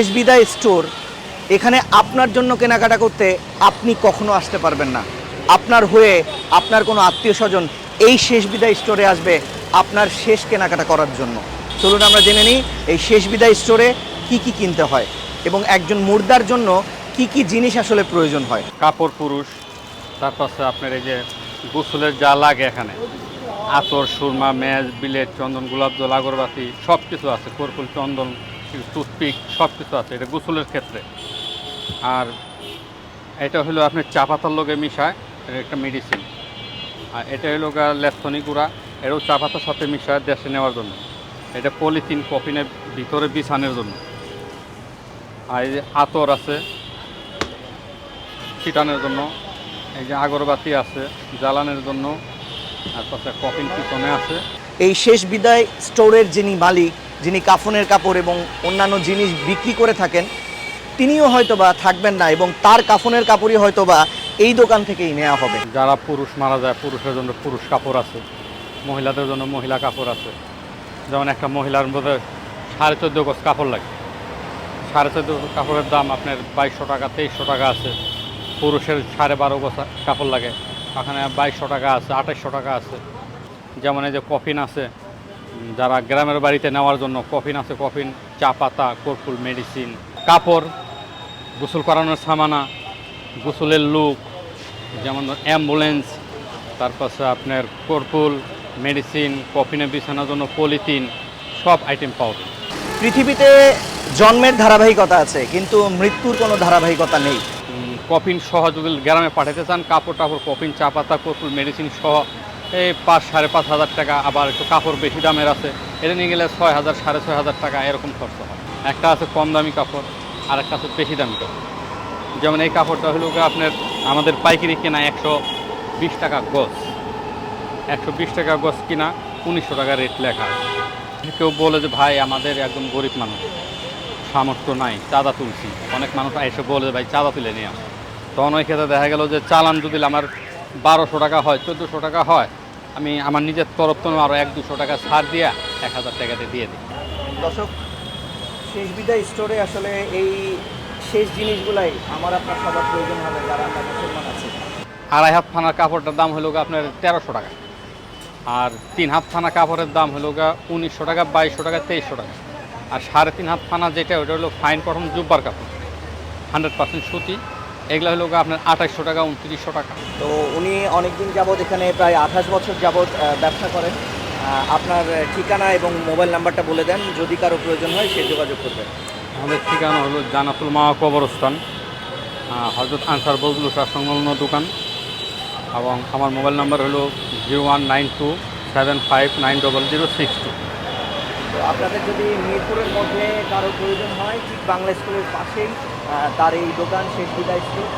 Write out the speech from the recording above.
শেষ বিদায় স্টোর। এখানে আপনার জন্য কেনাকাটা করতে আপনি কখনো আসতে পারবেন না। আপনার হয়ে আপনার কোনো আত্মীয় স্বজন এই শেষ বিদায় স্টোরে আসবে আপনার শেষ কেনাকাটা করার জন্য। চলুন আমরা জেনে নিই, এই শেষ বিদায় স্টোরে কি কি কিনতে হয় এবং একজন মুর্দার জন্য কি কি জিনিস আসলে প্রয়োজন হয়। কাপড় পুরুষ, তারপর আপনার এই যে গোসলের যা লাগে এখানে, আতর, সুরমা, মেজ বিলেট চন্দন, গোলাপ জল, আগরবাতি সব কিছু আছে। কর্পুল চন্দন টুথপিক সব কিছু আছে, এটা গোসলের ক্ষেত্রে। আর এটা হলো আপনি চা পাতার লগে মিশায়, এটা একটা মেডিসিন আর এটা হলো গা লেথনি গুঁড়া এটাও চা পাতার সাথে মিশায় দেশে নেওয়ার জন্য। এটা পলিথিন কফিনের ভিতরে বিছানোর জন্য। আর এই যে আতর আছে, ছিটানোর জন্য। এই যে আগরবাতি আছে, জ্বালানোর জন্য। আর পাশে কফিন পিছনে আছে। এই শেষ বিদায় স্টোরের যিনি মালিক যিনি কাফনের কাপড় এবং অন্যান্য জিনিস বিক্রি করে থাকেন, তিনিও হয়তোবা থাকবেন না এবং তার কাফনের কাপড়ই হয়তোবা এই দোকান থেকেই নেওয়া হবে। যারা পুরুষ মারা যায়, পুরুষের জন্য পুরুষ কাপড় আছে, মহিলাদের জন্য মহিলা কাপড় আছে। যেমন একটা মহিলার মধ্যে সাড়ে চোদ্দ গজ কাপড় লাগে। সাড়ে চোদ্দ কাপড়ের দাম আপনার বাইশশো টাকা, তেইশশো টাকা আছে। পুরুষের সাড়ে বারো গজ কাপড় লাগে। ওখানে বাইশশো টাকা আছে আঠাশশো টাকা আছে। যেমন এই যে কফিন আছে যারা গ্রামের বাড়িতে নেওয়ার জন্য কফিন আছে কফিন চা পাতা কর্পুল মেডিসিন কাপড় গোসল করানোর সামানা গোসলের লুক যেমন অ্যাম্বুলেন্স তারপর আপনার কর্পুল মেডিসিন কফিনে বিছানোর জন্য পলিথিন সব আইটেম পাওয়া যায়। পৃথিবীতে জন্মের ধারাবাহিকতা আছে কিন্তু মৃত্যুর কোনো ধারাবাহিকতা নেই। কফিন সহ যদি গ্রামে পাঠাতে চান কাপড় টাপড় কফিন চা পাতা কর্পুল মেডিসিন সহ এই পাঁচ সাড়ে পাঁচ হাজার টাকা, আবার একটু কাপড় বেশি দামের আছে। এটা নিয়ে গেলে ছয় হাজার, সাড়ে ছয় হাজার টাকা এরকম খরচ হয়। একটা আছে কম দামি কাপড়, আর একটা আছে বেশি দামি কাপড়। যেমন এই কাপড়টা হলো আপনার আমাদের পাইকারি কেনা একশো বিশ টাকা গজ। একশো বিশ টাকা গজ কিনা উনিশশো টাকা রেট লেখা কেউ বলে যে, ভাই, আমাদের একদম গরিব মানুষ। সামর্থ্য নাই, চাঁদা তুলছি। অনেক মানুষ এসে বলে, ভাই, চাঁদা তুলে নিয়ে তখন ওই ক্ষেত্রে দেখা গেল যে, চালান যদি আমার বারোশো টাকা হয় চোদ্দোশো টাকা হয়। আমি আমার নিজের তরফ থেকে আরও এক দুশো টাকা ছাড় দিয়া এক হাজার টাকাতে দিয়ে দিই। দর্শক শেষ বিদায় স্টোরে আসলে এই শেষ জিনিসগুলাই আমার আপনার সবার প্রয়োজন হবে যারা আমরা মুসলমান আছি। আড়াই হাত ফানার কাপড়টার দাম হলো আপনার তেরোশো টাকা। আর তিন হাত থানা কাপড়ের দাম হলো গা উনিশশো টাকা বাইশশো টাকা তেইশশো টাকা। আর সাড়ে তিন হাত থানা যেটা ওটা হলো ফাইন কটন জুব্বার কাপড়। হান্ড্রেড পার্সেন্ট সুতি। এগুলো হলো আপনার আঠাশশো টাকা উনত্রিশশো টাকা। তো উনি অনেকদিন যাবৎ এখানে প্রায় আঠাশ বছর যাবৎ ব্যবসা করেন। আপনার ঠিকানা এবং মোবাইল নাম্বারটা বলে দেন যদি কারও প্রয়োজন হয় সে যোগাযোগ করবেন। আমাদের ঠিকানা হলো জানাতুল মা কবরস্থান হজরত আনসার বজলু শাহ সংলগ্ন দোকান এবং আমার মোবাইল নাম্বার হলো zero one nine two seven five nine double zero six two. তো আপনাদের যদি মিরপুরের মধ্যে কারও প্রয়োজন হয়, ঠিক বাংলা স্কুলের পাশেই তার এই দোকান শেষ বিদায় স্টোর